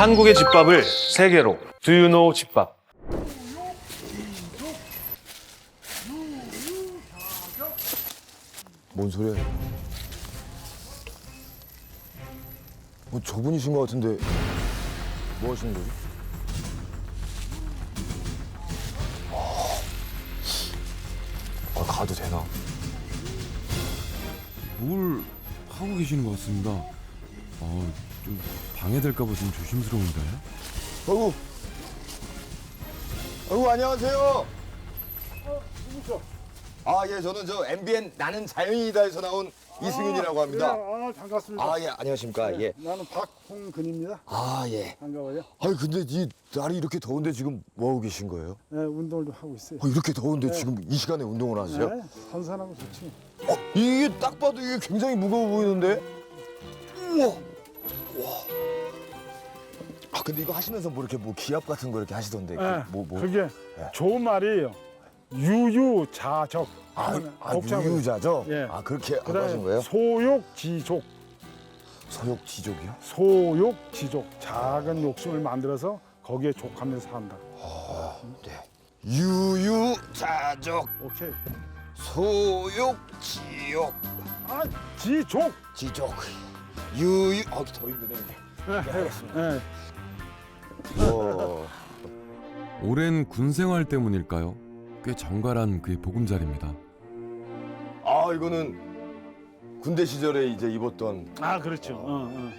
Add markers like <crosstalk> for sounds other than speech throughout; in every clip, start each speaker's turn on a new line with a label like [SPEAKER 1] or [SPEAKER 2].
[SPEAKER 1] 한국의 집밥을 세계로 Do you know 집밥?
[SPEAKER 2] 뭔 소리야? 뭐 저분이신 것 같은데 뭐 하시는 거지? 아, 아, 가도 되나?
[SPEAKER 3] 뭘 하고 계시는 것 같습니다. 어, 좀 방해될까봐 좀 조심스러운데.
[SPEAKER 2] 아이고, 아이고 안녕하세요. 아, 예, 저는 저 MBN 나는 자연이다에서 나온 이승윤이라고 합니다.
[SPEAKER 4] 네, 아, 반갑습니다.
[SPEAKER 2] 아, 예, 안녕하십니까? 예.
[SPEAKER 4] 나는 박홍근입니다.
[SPEAKER 2] 아, 예.
[SPEAKER 4] 반가워요.
[SPEAKER 2] 아니, 근데 이 날이 이렇게 더운데 지금 뭐 하고 계신 거예요?
[SPEAKER 4] 네, 운동을 좀 하고 있어요.
[SPEAKER 2] 어, 이렇게 더운데 지금 이 시간에 운동을 하세요?
[SPEAKER 4] 네, 선선하고 좋지.
[SPEAKER 2] 어, 이게 딱 봐도 이게 굉장히 무거워 보이는데? 우와! 와. 아, 근데 이거 하시면서 뭐 이렇게 뭐 기압 같은 거 이렇게 하시던데. 그
[SPEAKER 4] 네,
[SPEAKER 2] 뭐, 뭐.
[SPEAKER 4] 그게
[SPEAKER 2] 네.
[SPEAKER 4] 좋은 말이에요. 유유자적.
[SPEAKER 2] 아, 아. 유유자죠?
[SPEAKER 4] 예.
[SPEAKER 2] 아, 그렇게 하신
[SPEAKER 4] 그다음에
[SPEAKER 2] 거예요?
[SPEAKER 4] 소욕지족.
[SPEAKER 2] 서욕지족이요?
[SPEAKER 4] 소욕지족. 작은 욕심을 만들어서 거기에 족하면서 산다.
[SPEAKER 2] 네. 유유자적,
[SPEAKER 4] 오케이.
[SPEAKER 2] 소욕지욕,
[SPEAKER 4] 아, 지족.
[SPEAKER 2] 지족. 유유, 아, 더 힘드네.
[SPEAKER 4] 네.
[SPEAKER 2] 와.
[SPEAKER 3] 오랜 군 생활 때문일까요? 꽤 정갈한 그의 보금자리입니다.
[SPEAKER 2] 아, 이거는 군대 시절에 이제 입었던
[SPEAKER 4] 아, 그렇죠. 어, 어,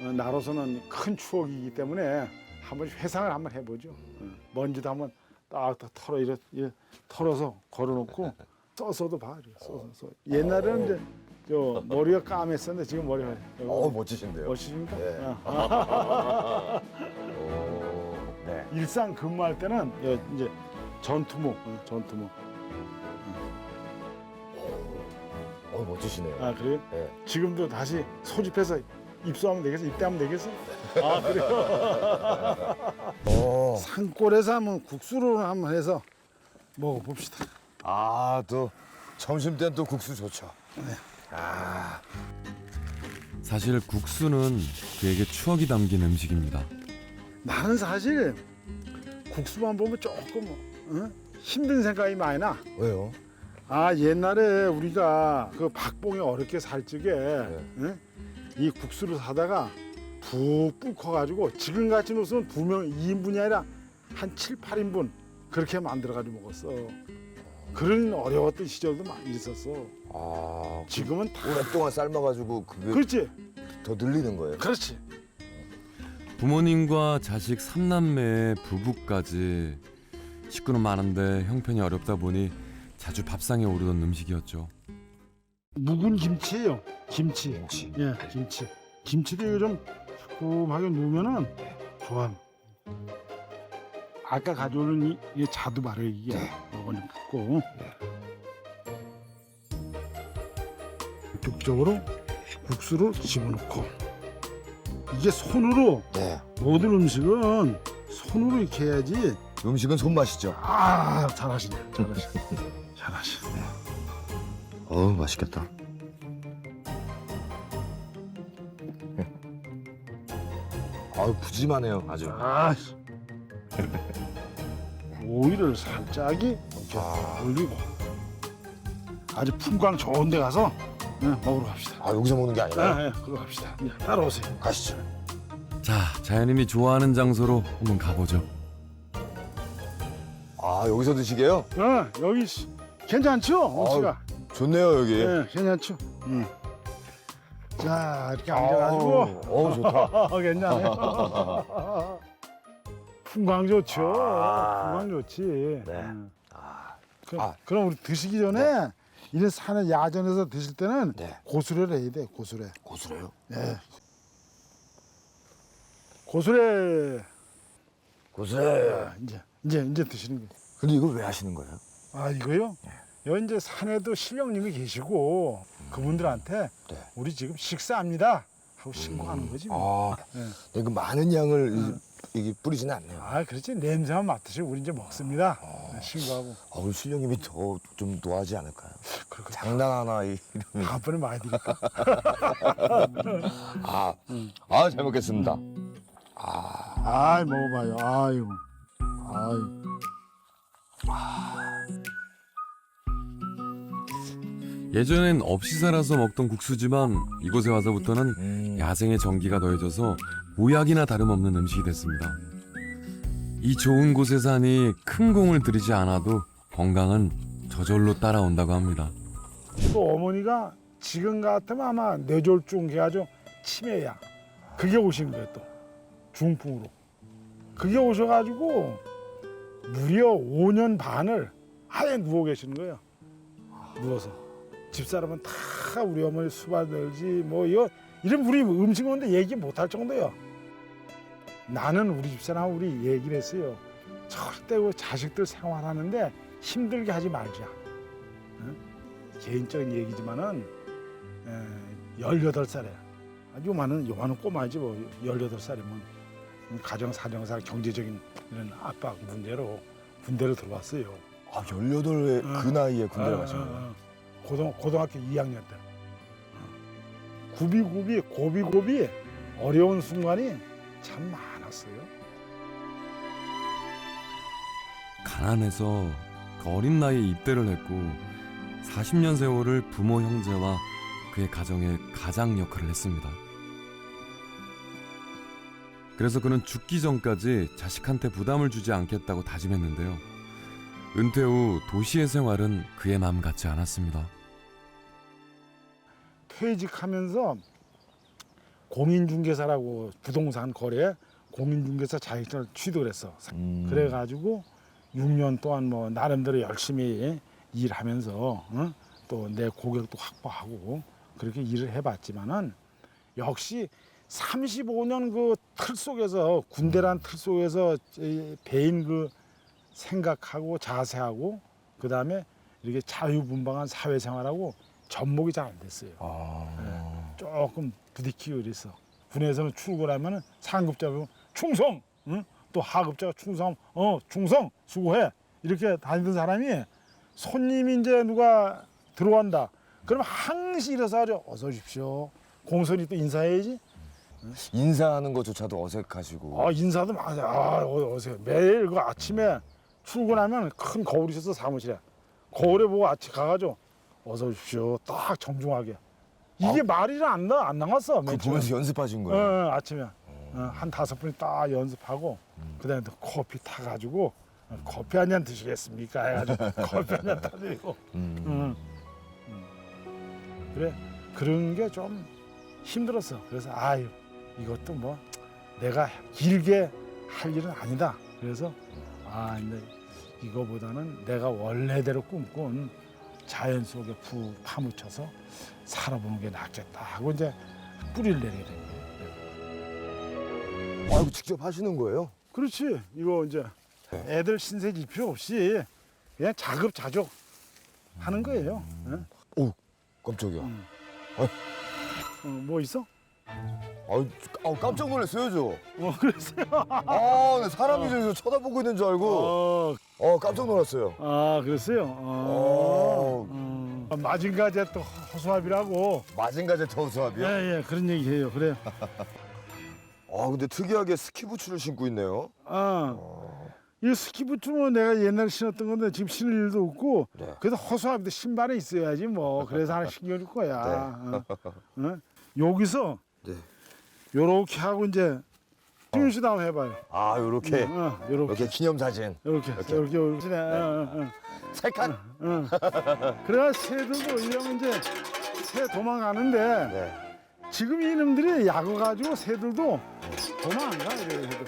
[SPEAKER 4] 어. 어, 나로서는 큰 추억이기 때문에 한번 회상을 한번 해보죠. 어, 먼지도 한번 딱, 딱 털어 이래, 이래 털어서 걸어놓고 써서도 봐. 이렇게 써서, 써. 옛날에는 이제 저 머리가 까맸었는데 지금 머리가
[SPEAKER 2] 어, 멋지신데요.
[SPEAKER 4] 멋지십니까?
[SPEAKER 2] 네.
[SPEAKER 4] 어. <laughs>
[SPEAKER 2] 오, 네.
[SPEAKER 4] 일상 근무할 때는 예, 이제 전투복, 어, 전투복.
[SPEAKER 2] 어, 멋지시네요.
[SPEAKER 4] 아 그래요?
[SPEAKER 2] 네.
[SPEAKER 4] 지금도 다시 소집해서 입수하면 되겠어? 입대하면 되겠어? 아 그래요?
[SPEAKER 2] 어.
[SPEAKER 4] 산골에서 한번 국수로 한번 해서 먹어봅시다.
[SPEAKER 2] 아, 또 점심 때는 또 국수 좋죠.
[SPEAKER 3] 사실 국수는 그에게 추억이 담긴 음식입니다.
[SPEAKER 4] 나는 사실 국수만 보면 조금 어? 힘든 생각이 많이 나.
[SPEAKER 2] 왜요?
[SPEAKER 4] 아 옛날에 우리가 그 박봉이 어렵게 살 적에 어? 이 국수를 사다가 푹 불커가지고 지금 같이 놓으면 두 명, 2인분이 아니라 한 7, 8인분 그렇게 만들어가지고 먹었어. 그런 어려웠던 시절도 많이 있었어.
[SPEAKER 2] 아,
[SPEAKER 4] 지금은 다
[SPEAKER 2] 오랫동안 삶아가지고 그게
[SPEAKER 4] 그렇지,
[SPEAKER 2] 더 늘리는 거예요.
[SPEAKER 4] 그렇지.
[SPEAKER 3] 부모님과 자식 삼남매 부부까지 식구는 많은데 형편이 어렵다 보니 자주 밥상에 오르던 음식이었죠.
[SPEAKER 4] 묵은 김치예요. 김치.
[SPEAKER 2] 김치.
[SPEAKER 4] 예, 김치. 김치도 이거 좀 새콤하게 넣으면은 좋아. 아까 가져오는 이, 이 자두 말이에요 이게. 이거 좀 붓고. 이쪽적으로 국수를 집어넣고. 이게 손으로
[SPEAKER 2] 네.
[SPEAKER 4] 모든 음식은 손으로 이렇게 해야지.
[SPEAKER 2] 음식은 손맛이죠.
[SPEAKER 4] 아 잘하시네, 잘하시네, 잘하시네.
[SPEAKER 2] 어우, 맛있겠다. 아유, 푸짐하네요, 아주.
[SPEAKER 4] 아, 오이를 살짝이 이렇게 올리고 아주 풍광 좋은 데 가서 네, 먹으러 갑시다.
[SPEAKER 2] 아, 여기서 먹는 게 아니라
[SPEAKER 4] 네, 네, 그거 갑시다. 네, 따라오세요.
[SPEAKER 2] 가시죠.
[SPEAKER 3] 자, 자연인이 좋아하는 장소로 한번 가보죠.
[SPEAKER 2] 아, 여기서 드시게요?
[SPEAKER 4] 어, 여기 시- 괜찮죠? 옥수가.
[SPEAKER 2] 좋네요, 여기.
[SPEAKER 4] 네, 괜찮죠? 응. 자, 이렇게 앉아가지고.
[SPEAKER 2] 어우, 좋다.
[SPEAKER 4] 어, <laughs> 괜찮아요. 풍광 좋죠.
[SPEAKER 2] 아.
[SPEAKER 4] 풍광 좋지.
[SPEAKER 2] 네.
[SPEAKER 4] 응. 그,
[SPEAKER 2] 아.
[SPEAKER 4] 럼 우리 드시기 전에 이런 산에 야전에서 드실 때는
[SPEAKER 2] 네.
[SPEAKER 4] 고수레를 해야 돼. 고수레.
[SPEAKER 2] 고수래요?
[SPEAKER 4] 네. 고수레
[SPEAKER 2] 고수래.
[SPEAKER 4] 이제 이제 이제 드시는 거예요.
[SPEAKER 2] 근데 이걸 왜 하시는 거예요?
[SPEAKER 4] 아 이거요? 여기 이제 산에도 실령님이 계시고 그분들한테
[SPEAKER 2] 네.
[SPEAKER 4] 우리 지금 식사합니다 하고 신고하는 거지. 뭐.
[SPEAKER 2] 아,
[SPEAKER 4] 네.
[SPEAKER 2] 이거 많은 양을 이- 이게 뿌리지는 않네요.
[SPEAKER 4] 아 그렇지 냄새만 맡으시고 우리 이제 먹습니다. 네, 신고하고
[SPEAKER 2] 아, 우리 신령님이 더 좀 노하지 않을까요?
[SPEAKER 4] 그렇게
[SPEAKER 2] 장난 하나 이- 이러면.
[SPEAKER 4] 다음번에 많이 드릴까? <laughs>
[SPEAKER 2] 아, 아, 잘 먹겠습니다.
[SPEAKER 4] 아이 먹어봐요. 아이고. 아이.
[SPEAKER 3] 예전엔 없이 살아서 먹던 국수지만 이곳에 와서부터는
[SPEAKER 2] 음.
[SPEAKER 3] 야생의 전기가 더해져서 모약이나 다름없는 음식이 됐습니다. 이 좋은 곳에 사니 큰 공을 들이지 않아도 건강은 저절로 따라온다고 합니다.
[SPEAKER 4] 또 어머니가 지금 같으면 아마 뇌졸중 해가지고 치매야. 그게 오신 거예요 또 중풍으로. 그게 오셔가지고 무려 5년 반을 아예 누워 계시는 거예요. 누워서 집사람은 다 우리 어머니 수발 들지 뭐 이거 이런 우리 음식 먹는데 얘기 못 할 정도예요. 나는 우리 집사람 우리 얘기를 했어요. 절대 그 자식들 생활하는데 힘들게 하지 말자. 개인적인 얘기지만은 에, 18살에 아주 요만은 요만은 꼬마지 뭐 18살이면 가정 사정상 경제적인 이런 압박 문제로 군대로 들어왔어요.
[SPEAKER 2] 아, 18의 그 나이에 군대를
[SPEAKER 4] 어,
[SPEAKER 2] 가신
[SPEAKER 4] 어,
[SPEAKER 2] 거예요?
[SPEAKER 4] 어. 고등 고등학교 2학년 때. 어. 구비구비 고비고비 어려운 순간이 참 많 았어요.
[SPEAKER 3] 가난해서 그 어린 나이에 입대를 했고 40년 세월을 부모 형제와 그의 가정의 가장 역할을 했습니다. 그래서 그는 죽기 전까지 자식한테 부담을 주지 않겠다고 다짐했는데요. 은퇴 후 도시의 생활은 그의 마음 같지 않았습니다.
[SPEAKER 4] 퇴직하면서 공인중개사라고 부동산 거래 공인중개사 자격증을 취득을 했어.
[SPEAKER 2] 음.
[SPEAKER 4] 그래가지고 6년 동안 뭐 나름대로 열심히 일하면서 또내 고객도 확보하고 그렇게 일을 해봤지만은 역시 35년 그 틀 속에서 군대란 틀 속에서 이 배인 그 생각하고 자세하고 그 다음에 이렇게 자유분방한 사회생활하고 접목이 잘 안 됐어요.
[SPEAKER 2] 아.
[SPEAKER 4] 조금 부딪히고 그랬어. 군에서는 출근하면은 상급자고 충성, 응? 또 하급자가 충성, 어 충성 수고해 이렇게 다니던 사람이 손님이 이제 누가 들어간다. 그럼 항시 일어서가지고 어서 오십시오. 공손히 또 인사해야지.
[SPEAKER 2] 인사하는 것조차도 어색하시고.
[SPEAKER 4] 아 인사도 많이 아 어- 어서 매일 그 아침에 출근하면 큰 거울이 있어서 사무실에 거울에 보고 아침 가가지고 어서 오십시오. 딱 정중하게. 이게 말이 안 나, 안.
[SPEAKER 2] 그거
[SPEAKER 4] 맨 처음에.
[SPEAKER 2] 보면서 연습하신
[SPEAKER 4] 어,
[SPEAKER 2] 거예요?
[SPEAKER 4] 어, 아침에 어, 한 다섯 분이 딱 연습하고 그다음에 또 커피 타가지고 어, 커피 한 잔 드시겠습니까 해가지고 <laughs> 커피 한 잔 타드리고
[SPEAKER 2] 음.
[SPEAKER 4] 응. 응. 그래 그런 게 좀 힘들었어 그래서 아유 이것도 뭐 내가 길게 할 일은 아니다 그래서 아 근데 이거보다는 내가 원래대로 꿈꾼 자연 속에 푹 파묻혀서 살아보는 게 낫겠다 하고 이제 뿌리를 내리게 된 거예요.
[SPEAKER 2] 아, 이거 직접 하시는 거예요?
[SPEAKER 4] 그렇지. 이거 이제 애들 신세지 필요 없이 그냥 자급자족 하는 거예요. 응?
[SPEAKER 2] 오, 깜짝이야.
[SPEAKER 4] 음.
[SPEAKER 2] 어.
[SPEAKER 4] 어, 뭐 있어?
[SPEAKER 2] 아유, 아, 깜짝 놀랐어요, 저.
[SPEAKER 4] 어, 그랬어요.
[SPEAKER 2] 아, 네, 사람이 저기서 쳐다보고 있는 줄 알고.
[SPEAKER 4] 어,
[SPEAKER 2] 어, 깜짝 놀랐어요.
[SPEAKER 4] 아, 그랬어요. 어, 어. 마징가제 또 허수아비라고.
[SPEAKER 2] 마징가제 터우수압이요?
[SPEAKER 4] 예, 예, 그런 얘기 해요. 그래. <laughs>
[SPEAKER 2] 아, 근데 특이하게 스키 부츠를 신고 있네요.
[SPEAKER 4] 어. 이 스키 부츠는 내가 옛날에 신었던 건데 지금 신을 일도 없고
[SPEAKER 2] 네.
[SPEAKER 4] 그래도 허수아비도 신발에 있어야지 뭐 그래서 하나 신겨줄 거야. 어. 어? 여기서
[SPEAKER 2] 네.
[SPEAKER 4] 요렇게 하고 이제 승윤 씨도 한번 해봐요.
[SPEAKER 2] 아, 요렇게.
[SPEAKER 4] 어, 요렇게
[SPEAKER 2] 이렇게 기념 사진.
[SPEAKER 4] 요렇게
[SPEAKER 2] 이렇게.
[SPEAKER 4] 요렇게 요렇게 네. 어,
[SPEAKER 2] 칸.
[SPEAKER 4] 어, 어. 그래야 새들도 이러면 이제 새 도망가는데
[SPEAKER 2] 네.
[SPEAKER 4] 지금 이놈들이 약을 가지고 새들도 도망 안 가. 이래 새들.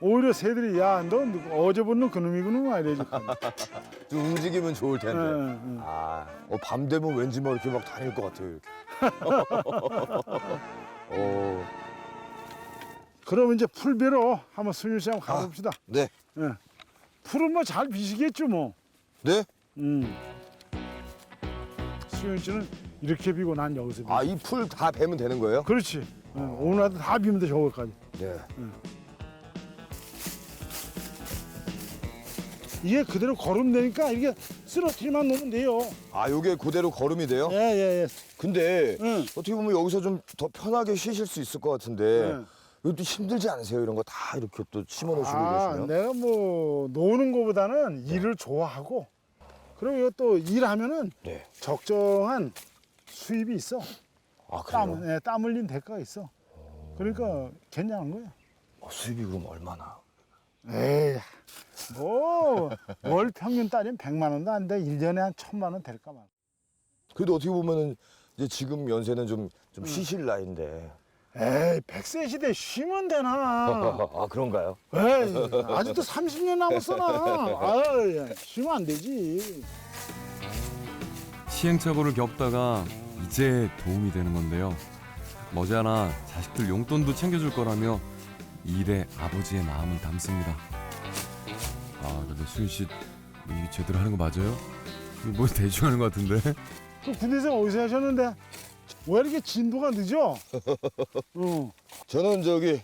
[SPEAKER 4] 오히려 새들이 야너 어제 본는 그놈이구나 이래지. <laughs>
[SPEAKER 2] 좀 움직이면 좋을 텐데.
[SPEAKER 4] 응, 응.
[SPEAKER 2] 아, 어, 밤 되면 왠지 뭐 이렇게 막 다닐 것 같아요, 이렇게. <laughs> 어,
[SPEAKER 4] 그러면 이제 풀배로 한번 승윤 씨 한번 가봅시다.
[SPEAKER 2] 네.
[SPEAKER 4] 예. 풀은 뭐 잘 비시겠죠 뭐.
[SPEAKER 2] 네?
[SPEAKER 4] 음. 수윤 씨는 이렇게 비고 난 여기서 비고.
[SPEAKER 2] 아, 이 풀 다 베면 되는 거예요?
[SPEAKER 4] 그렇지. 응, 오늘 하도 다 비면 돼 저거까지.
[SPEAKER 2] 네.
[SPEAKER 4] 이게 그대로 걸으면 되니까 이게 쓰러트리만 놓으면 돼요.
[SPEAKER 2] 아, 요게 그대로 걸음이 돼요?
[SPEAKER 4] 예 예 예.
[SPEAKER 2] 근데
[SPEAKER 4] 응.
[SPEAKER 2] 어떻게 보면 여기서 좀 더 편하게 쉬실 수 있을 것 같은데
[SPEAKER 4] 네.
[SPEAKER 2] 이것도 힘들지 않으세요? 이런 거 다 이렇게 또 심어 놓으시고
[SPEAKER 4] 아,
[SPEAKER 2] 계시면?
[SPEAKER 4] 내가 뭐 노는 거보다는 일을 좋아하고 그리고 이거 또 일하면은
[SPEAKER 2] 네.
[SPEAKER 4] 적정한 수입이 있어.
[SPEAKER 2] 아,
[SPEAKER 4] 땀,
[SPEAKER 2] 그래요?
[SPEAKER 4] 예, 땀 흘린 대가가 있어. 그러니까 괜찮은 거야.
[SPEAKER 2] 어, 수입이 그럼 얼마나?
[SPEAKER 4] 에이, 뭐, 월 평균 따지면 100만 원도 안 돼. 일년에한 천만 원 될까 봐.
[SPEAKER 2] 그래도 어떻게 보면은 이제 지금 연세는 좀, 좀 쉬실 나이인데.
[SPEAKER 4] 에이, 100세 시대 쉬면 되나. <laughs>
[SPEAKER 2] 아, 그런가요?
[SPEAKER 4] 에이, 아직도 30년 남았어, 나. 아유, 쉬면 안 되지.
[SPEAKER 3] 시행착오를 겪다가 이제 도움이 되는 건데요. 머지않아 자식들 용돈도 챙겨줄 거라며 일에 아버지의 마음을 담습니다. 아 근데 수윤 씨 이게 제대로 하는 거 맞아요? 이거 뭐 대충 하는 거 같은데?
[SPEAKER 4] 그 군대생 어디서 하셨는데? 왜 이렇게 진도가 늦어? <laughs> 어.
[SPEAKER 2] 저는 저기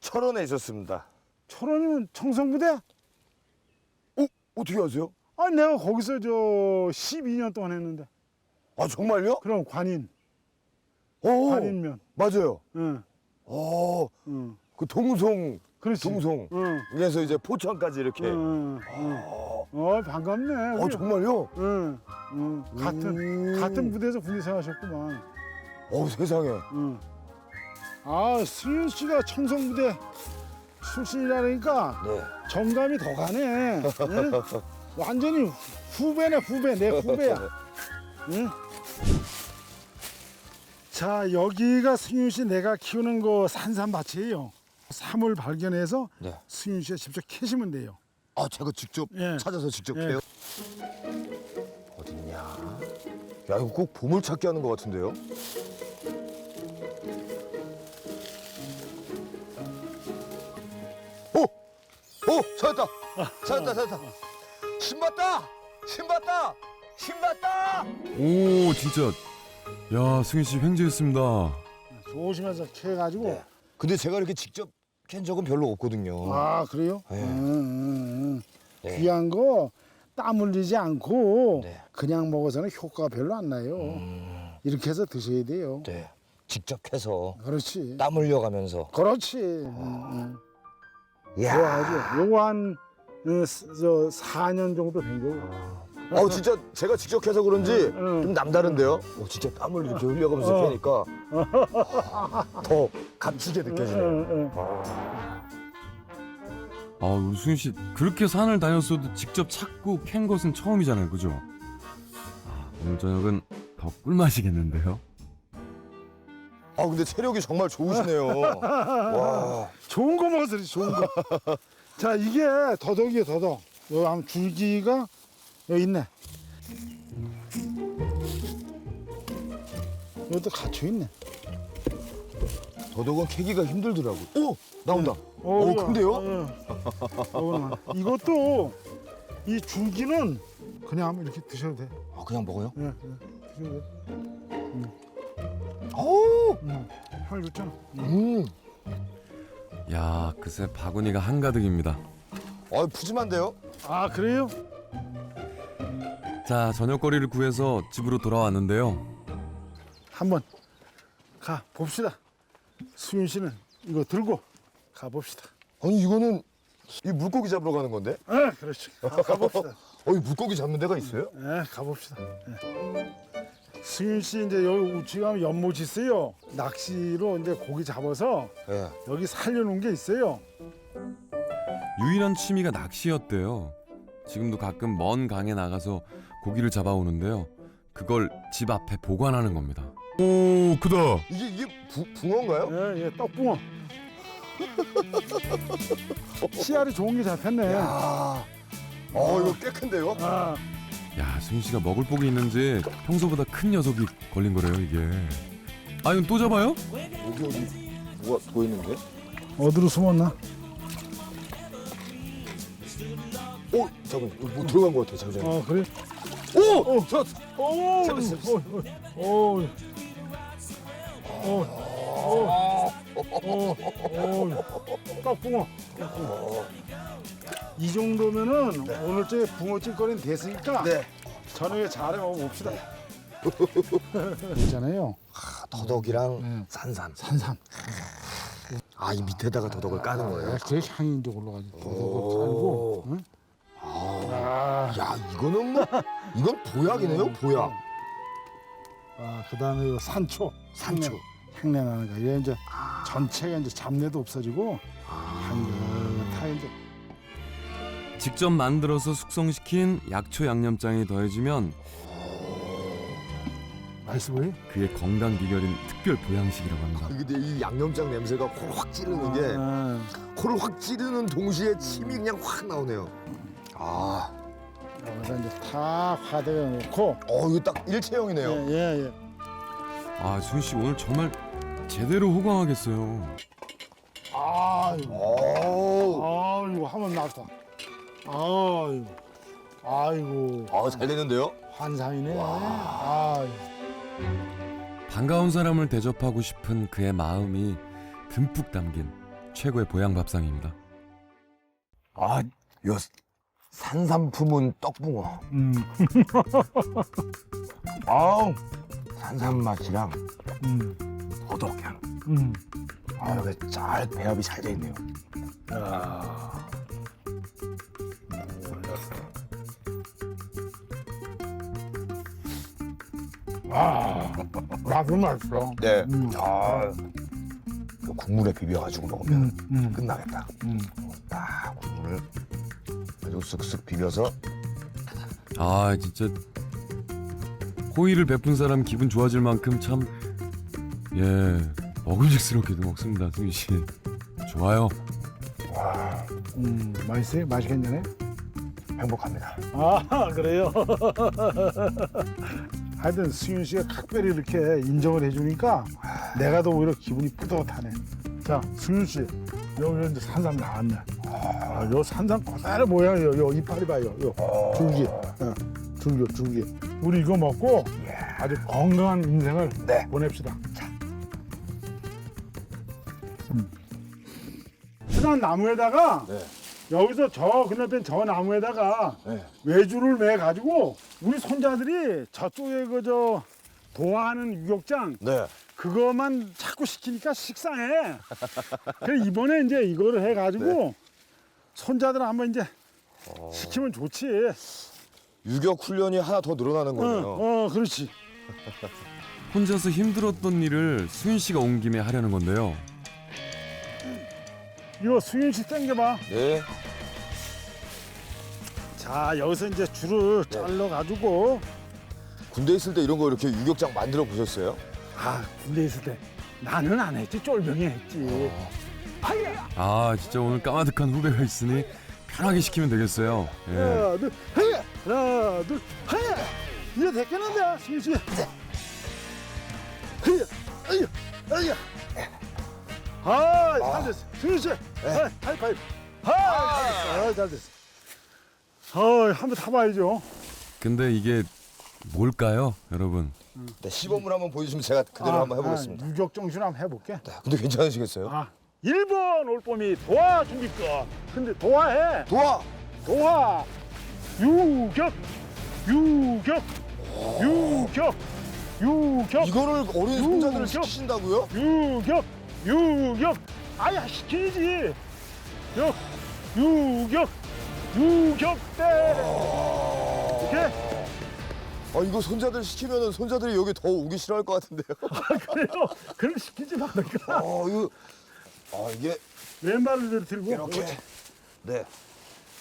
[SPEAKER 2] 철원에 있었습니다.
[SPEAKER 4] 철원이면 청성부대?
[SPEAKER 2] 어? 어떻게 아세요?
[SPEAKER 4] 아, 내가 거기서 저 12년 동안 했는데.
[SPEAKER 2] 아, 정말요?
[SPEAKER 4] 그럼 관인,
[SPEAKER 2] 오,
[SPEAKER 4] 관인면.
[SPEAKER 2] 맞아요.
[SPEAKER 4] 응,
[SPEAKER 2] 어,
[SPEAKER 4] 응.
[SPEAKER 2] 그 동송,
[SPEAKER 4] 그렇지.
[SPEAKER 2] 동송.
[SPEAKER 4] 응,
[SPEAKER 2] 그래서 이제 포천까지 이렇게.
[SPEAKER 4] 응, 응. 어, 반갑네.
[SPEAKER 2] 어,
[SPEAKER 4] 우리.
[SPEAKER 2] 정말요?
[SPEAKER 4] 응, 응. 같은,
[SPEAKER 2] 음.
[SPEAKER 4] 같은 부대에서 군대 생활하셨구만.
[SPEAKER 2] 어, 세상에.
[SPEAKER 4] 응. 아, 승윤 씨가 청성 부대 출신이라니까
[SPEAKER 2] 네.
[SPEAKER 4] 정감이 더 가네. 응? <laughs> 완전히 후배네, 후배. 내 후배야. 응? <laughs> 자, 여기가 승윤 씨 내가 키우는 거 산삼밭이에요. 삼을 발견해서
[SPEAKER 2] 네.
[SPEAKER 4] 승윤 씨가 직접 캐시면 돼요.
[SPEAKER 2] 아, 제가 직접
[SPEAKER 4] 예.
[SPEAKER 2] 찾아서 직접
[SPEAKER 4] 예.
[SPEAKER 2] 해요. 어딨냐? 야, 이거 꼭 보물 찾기 하는 것 같은데요? 오! 오! 찾았다! 찾았다, 찾았다! 신봤다! 신봤다! 신봤다!
[SPEAKER 3] 오 진짜 야 승윤 씨 횡재했습니다.
[SPEAKER 4] 조심해서 캐가지고.
[SPEAKER 2] 네. 근데 제가 이렇게 직접 캔 적은 별로 없거든요.
[SPEAKER 4] 아, 그래요?
[SPEAKER 2] 네.
[SPEAKER 4] 응, 응, 응.
[SPEAKER 2] 네.
[SPEAKER 4] 귀한 거 땀 흘리지 않고
[SPEAKER 2] 네.
[SPEAKER 4] 그냥 먹어서는 효과가 별로 안 나요.
[SPEAKER 2] 음,
[SPEAKER 4] 이렇게 해서 드셔야 돼요.
[SPEAKER 2] 네. 직접 캐서
[SPEAKER 4] 그렇지.
[SPEAKER 2] 땀 흘려가면서.
[SPEAKER 4] 그렇지. 응, 응.
[SPEAKER 2] 야
[SPEAKER 4] 좋아하죠. 요거 한 어, 스- 저 4년 정도 된 거고.
[SPEAKER 2] 어 진짜 제가 직접 해서 그런지
[SPEAKER 4] 응.
[SPEAKER 2] 좀 남다른데요. 어, 진짜 땀을 이렇게 흘려가면서
[SPEAKER 4] 어.
[SPEAKER 2] 캐니까 <laughs> 더 값지게 느껴지네요.
[SPEAKER 4] 응, 응.
[SPEAKER 3] 아 우리 승윤 씨 그렇게 산을 다녔어도 직접 찾고 캔 것은 처음이잖아요, 그죠? 아, 오늘 저녁은 더 꿀맛이겠는데요?
[SPEAKER 2] 아 근데 체력이 정말 좋으시네요. <laughs> 와.
[SPEAKER 4] 좋은 거 그렇지, 좋은 거. <laughs> 자, 이게 더덕이에요, 더덕. 한번 줄기가 여기 있네. 여기도 갇혀 있네.
[SPEAKER 2] 더덕은 캐기가 힘들더라고. 오 나온다.
[SPEAKER 4] 어,
[SPEAKER 2] 오,
[SPEAKER 4] 이거,
[SPEAKER 2] 큰데요?
[SPEAKER 4] 어, 어. 이것도 이 줄기는 그냥 한번 이렇게 드셔도 돼.
[SPEAKER 2] 아 그냥 먹어요?
[SPEAKER 4] 예, 예, 드셔도 돼.
[SPEAKER 2] 오.
[SPEAKER 4] 음, 향 좋잖아. 음.
[SPEAKER 2] 음.
[SPEAKER 3] 야 그새 바구니가 한가득입니다.
[SPEAKER 2] 아 푸짐한데요?
[SPEAKER 4] 아, 그래요?
[SPEAKER 3] 자 저녁거리를 구해서 집으로 돌아왔는데요.
[SPEAKER 4] 한번 가 봅시다. 수윤 씨는 이거 들고 가 봅시다.
[SPEAKER 2] 아니 이거는 이 물고기 잡으러 가는 건데?
[SPEAKER 4] 예, 그렇지. 가, 가봅시다.
[SPEAKER 2] 어, 이 물고기 잡는 데가 있어요?
[SPEAKER 4] 예, 가 봅시다. 예. 승윤 씨 이제 여기 우측 가면 연못 있어요. 낚시로 이제 고기 잡아서
[SPEAKER 2] 예.
[SPEAKER 4] 여기 살려놓은 게 있어요.
[SPEAKER 3] 유일한 취미가 낚시였대요. 지금도 가끔 먼 강에 나가서 고기를 잡아오는데요. 그걸 집 앞에 보관하는 겁니다. 오 크다.
[SPEAKER 2] 이게 이게 부, 붕어인가요?
[SPEAKER 4] 예, 예, 떡붕어. 씨알이 좋은 게 잡혔네.
[SPEAKER 2] 야. 어 이거 꽤 큰데요?
[SPEAKER 4] 아,
[SPEAKER 3] 야 승윤 씨가 먹을 복이 있는지 평소보다 큰 녀석이 걸린 거래요 이게. 아 이건 또 잡아요?
[SPEAKER 2] 여기 어디 뭐가 보이는데?
[SPEAKER 4] 어디로 숨었나?
[SPEAKER 2] 오 잠깐 이거 뭐 들어간 것 같아 잠시만.
[SPEAKER 4] 어, 그래?
[SPEAKER 2] 오! 저
[SPEAKER 4] 오,
[SPEAKER 2] 잡았어, 잡았어.
[SPEAKER 4] 오, 오, 오, 오, 오, 떡붕어. 이 정도면은 오늘 저녁에 붕어 찔거리는 됐으니까
[SPEAKER 2] 네.
[SPEAKER 4] 저녁에 잘해 먹어봅시다. 있잖아요.
[SPEAKER 2] 더덕이랑
[SPEAKER 4] 네.
[SPEAKER 2] 산삼.
[SPEAKER 4] 산삼.
[SPEAKER 2] 아 이 밑에다가 더덕을 까는 거예요?
[SPEAKER 4] 그 향이 이제 올라가지고
[SPEAKER 2] 오.
[SPEAKER 4] 깔고 응?
[SPEAKER 2] 아, 야 이거는 뭐 이건 보약이네요 보약.
[SPEAKER 4] 아, 그다음에 요 산초
[SPEAKER 2] 산초.
[SPEAKER 4] 향내 나는 거 이게 이제 전체가 이제 잡내도 없어지고 다 이제
[SPEAKER 3] 직접 만들어서 숙성시킨 약초 양념장이 더해지면
[SPEAKER 4] 맛있어 보여?
[SPEAKER 3] 그의 건강 비결인 특별 보양식이라고 합니다.
[SPEAKER 2] 근데 이 양념장 냄새가 코를 확 찌르는 게
[SPEAKER 4] 아,
[SPEAKER 2] 코를 확 찌르는 동시에 침이 그냥 확 나오네요. 아,
[SPEAKER 4] 여기다 이제 다 화대에 넣고
[SPEAKER 2] 어 이거 딱 일체형이네요.
[SPEAKER 4] 예예 예.
[SPEAKER 3] 아 수윤 씨 오늘 정말 제대로 호강하겠어요.
[SPEAKER 4] 아이고
[SPEAKER 2] 오,
[SPEAKER 4] 아이고 한번 나왔다 아이고 아이고
[SPEAKER 2] 아, 잘 되는데요?
[SPEAKER 4] 환상이네 아이고
[SPEAKER 3] 반가운 사람을 대접하고 싶은 그의 마음이 듬뿍 담긴 최고의 보양 밥상입니다.
[SPEAKER 2] 아, 요 산삼품은 떡붕어.
[SPEAKER 4] 음, <laughs>
[SPEAKER 2] 아우, 산삼 맛이랑
[SPEAKER 4] 음,
[SPEAKER 2] 더덕향.
[SPEAKER 4] 음.
[SPEAKER 2] 아, 이게 잘 배합이 잘 돼 있네요.
[SPEAKER 4] 야. 아, 나도 맛있어.
[SPEAKER 2] 네.
[SPEAKER 4] 음.
[SPEAKER 2] 아, 이거 국물에 비벼가지고 먹으면
[SPEAKER 4] 음, 음,
[SPEAKER 2] 끝나겠다.
[SPEAKER 4] 음.
[SPEAKER 2] 딱 국물을 아주 쓱쓱 비벼서
[SPEAKER 3] 아 진짜 호의를 베푼 사람 기분 좋아질 만큼 참 예 먹음직스럽게도 먹습니다 수윤 씨. 좋아요.
[SPEAKER 4] 음, 맛있어요? 맛있겠네.
[SPEAKER 2] 행복합니다.
[SPEAKER 4] 아, 그래요? <laughs> 하여튼 수윤 씨가 각별히 이렇게 인정을 해주니까 내가 더 오히려 기분이 뿌듯하네. 자, 수윤 씨, 여기 이제 산삼 나왔네. 아, 요 산삼 그대로 모양이요. 요 이파리 봐요. 요 줄기, 어, 줄기, 줄기. 우리 이거 먹고 아주 건강한 인생을
[SPEAKER 2] 네.
[SPEAKER 4] 보냅시다. 자. 음. 그냥 나무에다가
[SPEAKER 2] 네.
[SPEAKER 4] 여기서 저 건너편 저 나무에다가
[SPEAKER 2] 네.
[SPEAKER 4] 외주를 매 가지고 우리 손자들이 저쪽에 그저 도화하는 유격장
[SPEAKER 2] 네.
[SPEAKER 4] 그것만 자꾸 시키니까 식상해. 그래 이번에 이제 이거를 해 가지고 손자들 한번 이제 시키면 좋지.
[SPEAKER 2] 유격 훈련이 하나 더 늘어나는
[SPEAKER 4] 어,
[SPEAKER 2] 거네요.
[SPEAKER 4] 어, 그렇지. <laughs>
[SPEAKER 3] 혼자서 힘들었던 일을 수윤 씨가 온 김에 하려는 건데요.
[SPEAKER 4] 이거 수윤 씨 당겨봐.
[SPEAKER 2] 네.
[SPEAKER 4] 자 여기서 이제 줄을 잘라 가지고
[SPEAKER 2] 군대 있을 때 이런 거 이렇게 유격장 만들어 보셨어요?
[SPEAKER 4] 아 군대 있을 때 나는 안 했지 쫄병이 했지. 아
[SPEAKER 3] 진짜 오늘 까마득한 후배가 있으니 편하게 시키면 되겠어요. 예.
[SPEAKER 4] 하나 둘 하야 하나 둘 하야 이제 됐겠는데 승희 씨? 하야 아야 아야 아잘 됐어. 승희 씨? 아, 하이파이브 아잘 됐어. 아 한번 타봐야죠.
[SPEAKER 3] 근데 이게 뭘까요, 여러분?
[SPEAKER 2] 네, 시범을 한번 보여주시면 제가 그대로
[SPEAKER 4] 아,
[SPEAKER 2] 한번 해보겠습니다.
[SPEAKER 4] 아, 유격 정신 한번 해볼게.
[SPEAKER 2] 네. 근데 괜찮으시겠어요?
[SPEAKER 4] 아 1번 올봄이 도화 준비권. 근데 도화해.
[SPEAKER 2] 도와!
[SPEAKER 4] 도화 유격. 유격. 유격. 유격.
[SPEAKER 2] 이거를 어린 손자들을
[SPEAKER 4] 유격.
[SPEAKER 2] 시키신다고요?
[SPEAKER 4] 유격. 유격. 아야 시키지. 역 유격. 유격 때려 이렇게.
[SPEAKER 2] 아 이거 손자들 시키면은 손자들이 여기 더 오기 싫어할 것 같은데요. <laughs>
[SPEAKER 4] 그래요? 그럼 시키지 말까?
[SPEAKER 2] 아 이거 아 이게
[SPEAKER 4] 왼발을 들고
[SPEAKER 2] 이렇게 네.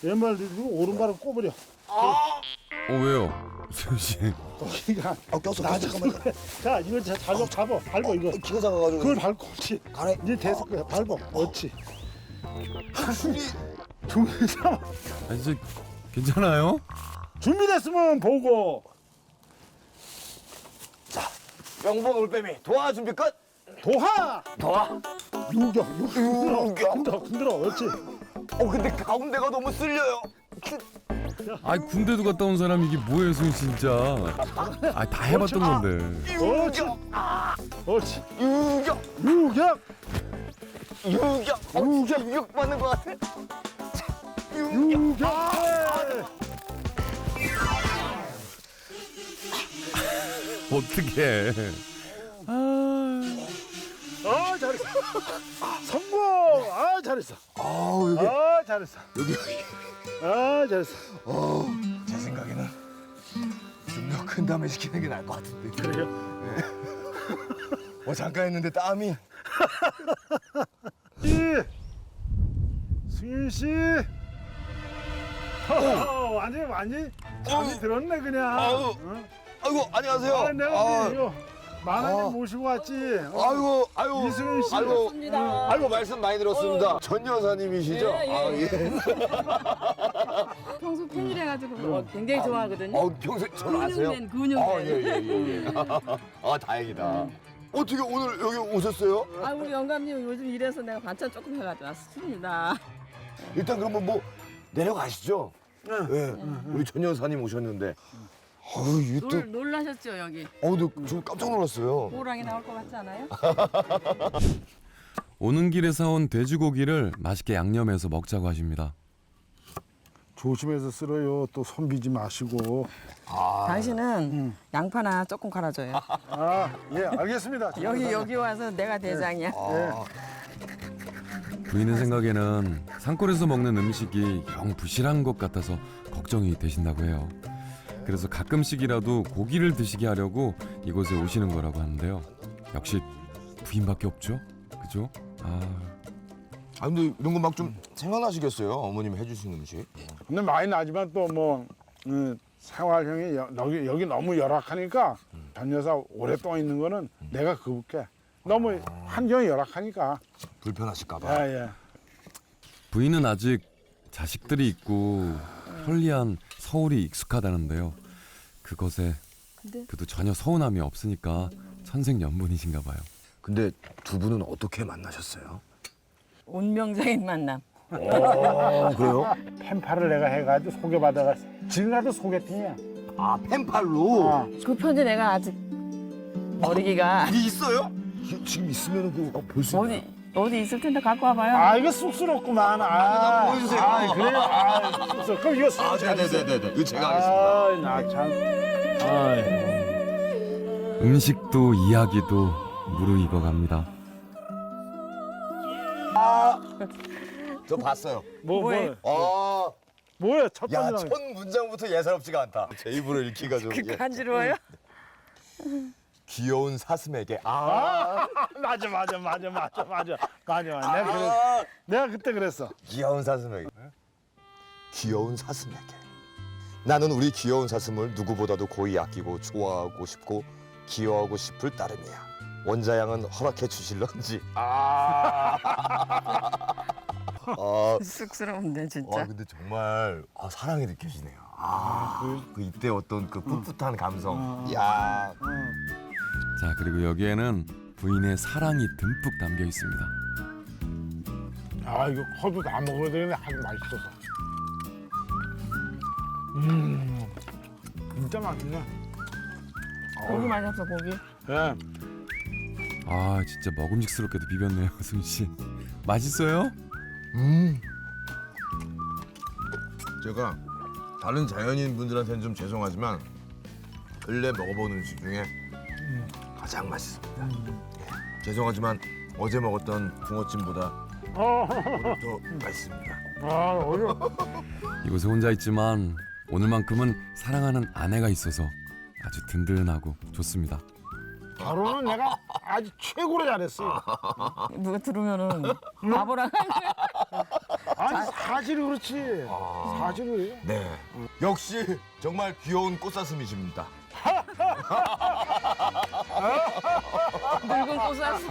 [SPEAKER 4] 왼발 들고 오른발을 꼬부려
[SPEAKER 3] 어 왜요, 수윤 씨?
[SPEAKER 4] 거기가
[SPEAKER 2] 아 꼈어. 꼈어. 잠깐만.
[SPEAKER 4] 자 이거 자 밟아 밟아 밟아 이거
[SPEAKER 2] 키가 작아가지고.
[SPEAKER 4] 그걸 밟고 그렇지
[SPEAKER 2] 가래.
[SPEAKER 4] 이제 됐을 거야 밟아 그렇지
[SPEAKER 2] 술이
[SPEAKER 4] 준비 삼아
[SPEAKER 3] 아 진짜 괜찮아요?
[SPEAKER 4] 준비됐으면 보고
[SPEAKER 2] 명분 올빼미 도와 준비 끝.
[SPEAKER 4] 도하
[SPEAKER 2] 도와.
[SPEAKER 4] 유격 유격
[SPEAKER 2] 유격.
[SPEAKER 4] 흔들어 흔들어 그렇지
[SPEAKER 2] 어 근데 가운데가 너무 쓸려요.
[SPEAKER 3] 아 군대도 갔다 온 사람이 이게 뭐예요, 씨 진짜? 아 다 해봤던 건데.
[SPEAKER 2] 유격.
[SPEAKER 4] 그렇지
[SPEAKER 2] 유격.
[SPEAKER 4] 유격
[SPEAKER 2] 유격. 어, 진짜 유격 받는 것 같아. 유격.
[SPEAKER 4] 유격
[SPEAKER 3] 어떻게?
[SPEAKER 4] 성공. 아 잘했어.
[SPEAKER 2] 아우 여기
[SPEAKER 4] 아 잘했어.
[SPEAKER 2] 여기
[SPEAKER 4] 아 잘했어.
[SPEAKER 2] 제 생각에는 좀더큰 다음에 시키는 게 나을 것 같은데.
[SPEAKER 4] 그래요?
[SPEAKER 2] 어 잠깐 했는데 땀이. <laughs>
[SPEAKER 4] 씨. 승윤 씨. 어, 완전히 완전히 잠이
[SPEAKER 2] 어우.
[SPEAKER 4] 들었네 그냥.
[SPEAKER 2] 아우.
[SPEAKER 4] 응?
[SPEAKER 2] 아이고 안녕하세요.
[SPEAKER 4] 아, 내가
[SPEAKER 2] 아,
[SPEAKER 4] 이 거 만화님
[SPEAKER 2] 아.
[SPEAKER 4] 모시고 왔지. 어.
[SPEAKER 2] 아이고 아이고
[SPEAKER 4] 이승윤 씨.
[SPEAKER 2] 아이고
[SPEAKER 5] 반갑습니다.
[SPEAKER 2] 아이고 말씀 많이 들었습니다. 전 여사님이시죠?
[SPEAKER 5] 예, 예,
[SPEAKER 2] 아
[SPEAKER 5] 예.
[SPEAKER 2] 예. <laughs>
[SPEAKER 5] 평소 팬이라가지고 뭐 굉장히 좋아하거든요.
[SPEAKER 2] 어 평소에 전 아세요?
[SPEAKER 5] 근육맨, 근육맨.
[SPEAKER 2] 아예예 예 예, <laughs> 아 다행이다. 어떻게 오늘 여기 오셨어요?
[SPEAKER 5] 아 우리 영감님 요즘 일해서 내가 반찬 조금 해가지고 왔습니다.
[SPEAKER 2] 일단 그러면 뭐 내려가시죠.
[SPEAKER 4] 응.
[SPEAKER 2] 예. 우리 전 여사님 오셨는데. 어우.
[SPEAKER 5] 놀, 놀라셨죠 여기?
[SPEAKER 2] 어우 저- 저 깜짝 놀랐어요.
[SPEAKER 5] 호랑이 나올 것 같지 않아요? <laughs>
[SPEAKER 3] 오는 길에 사온 돼지고기를 맛있게 양념해서 먹자고 하십니다.
[SPEAKER 4] 조심해서 쓸어요. 또 손비지 마시고.
[SPEAKER 5] 당신은 양파나 조금 갈아줘요.
[SPEAKER 4] 아, 예, 알겠습니다. <laughs>
[SPEAKER 5] 여기 여기 와서 내가 대장이야.
[SPEAKER 3] 부인의 생각에는 산골에서 먹는 음식이 영 부실한 것 같아서 걱정이 되신다고 해요. 그래서 가끔씩이라도 고기를 드시게 하려고 이곳에 오시는 거라고 하는데요. 역시 부인밖에 없죠? 그죠? 아,
[SPEAKER 2] 아 근데 이런 거 막 좀 생각나시겠어요? 어머님이 해주신 음식.
[SPEAKER 4] 근데 많이 나지만 또 뭐 생활형이 여- 여기 여기 너무 열악하니까 전 여사 오랫동안 있는 거는 내가 그을게. 너무 환경이 열악하니까.
[SPEAKER 2] 불편하실까 봐.
[SPEAKER 4] 예, 예.
[SPEAKER 3] 부인은 아직 자식들이 있고 편리한 서울이 익숙하다는데요. 그것에
[SPEAKER 5] 근데
[SPEAKER 3] 그래도 전혀 서운함이 없으니까 천생연분이신가 봐요.
[SPEAKER 2] 근데 두 분은 어떻게 만나셨어요?
[SPEAKER 5] 운명적인 만남.
[SPEAKER 2] 어 그래요? <laughs>
[SPEAKER 4] 펜팔을 내가 해가지고 소개받아가 지금 가도 소개팅이야.
[SPEAKER 2] 아 펜팔로.
[SPEAKER 4] 아,
[SPEAKER 5] 그 편지 내가 아직 어리기가
[SPEAKER 2] 이게 있어요? 지금 있으면 그거 볼수 있나요?
[SPEAKER 5] 어디 어디 있을 텐데 갖고 와봐요.
[SPEAKER 4] 아 이거 쑥스럽구만. 아,
[SPEAKER 2] 보여주세요.
[SPEAKER 4] 아 그래요. 아, 쑥스러. 그럼 이거
[SPEAKER 2] 아 네네네네. 이거 제가 하겠습니다.
[SPEAKER 4] 아, 나 참. 아,
[SPEAKER 3] 음식도 이야기도 무르익어 갑니다.
[SPEAKER 2] 저 봤어요.
[SPEAKER 4] 뭐,
[SPEAKER 5] 뭐해?
[SPEAKER 4] 뭐,
[SPEAKER 2] 아,
[SPEAKER 4] 뭐야? 첫
[SPEAKER 2] 야,
[SPEAKER 4] 번째.
[SPEAKER 2] 첫 문장부터 예사롭지가 않다. 제 입으로 읽기가 좀.
[SPEAKER 5] 그
[SPEAKER 2] 예.
[SPEAKER 5] 간지러워요?
[SPEAKER 2] 귀여운 사슴에게. 아, <laughs>
[SPEAKER 4] 맞아, 맞아, 맞아, 맞아, 맞아, 맞아. 내가 그래,
[SPEAKER 2] 아,
[SPEAKER 4] 내가 그때 그랬어.
[SPEAKER 2] 귀여운 사슴에게. 귀여운 사슴에게. 나는 우리 귀여운 사슴을 누구보다도 고이 아끼고 좋아하고 싶고 귀여워하고 싶을 따름이야. 원자양은 허락해 주실런지. 아. <laughs> 아,
[SPEAKER 5] 쑥스러운데 진짜.
[SPEAKER 2] 와 근데 정말 아, 사랑이 느껴지네요. 아, 그, 이때 어떤 그 풋풋한 감성. 이야.
[SPEAKER 3] 자, 그리고 여기에는 부인의 사랑이 듬뿍 담겨 있습니다.
[SPEAKER 4] 아, 이거 허도 다 먹어야 되는데 아주 맛있어서. 음, 진짜 맛있네.
[SPEAKER 5] 고기 없어 고기.
[SPEAKER 4] 예.
[SPEAKER 3] 아, 진짜 먹음직스럽게도 비볐네요, 승 씨. <laughs> 맛있어요?
[SPEAKER 2] 음. 제가 다른 자연인 분들한테는 좀 죄송하지만 근래 먹어본 음식 중에 가장 맛있습니다. 예. 죄송하지만 어제 먹었던 붕어찜보다
[SPEAKER 4] 어,
[SPEAKER 2] 오늘 더 맛있습니다.
[SPEAKER 4] 아, 어려.
[SPEAKER 3] 이곳에 혼자 있지만 오늘만큼은 사랑하는 아내가 있어서 아주 든든하고 좋습니다.
[SPEAKER 4] 바로는 내가 아주 최고로 잘했어. <laughs>
[SPEAKER 5] 누가 들으면은 바보랑
[SPEAKER 4] 아니 사실이 그렇지. 사실이.
[SPEAKER 2] 네. 역시 정말 귀여운 꽃사슴이십니다.
[SPEAKER 5] 늙은 꽃사슴.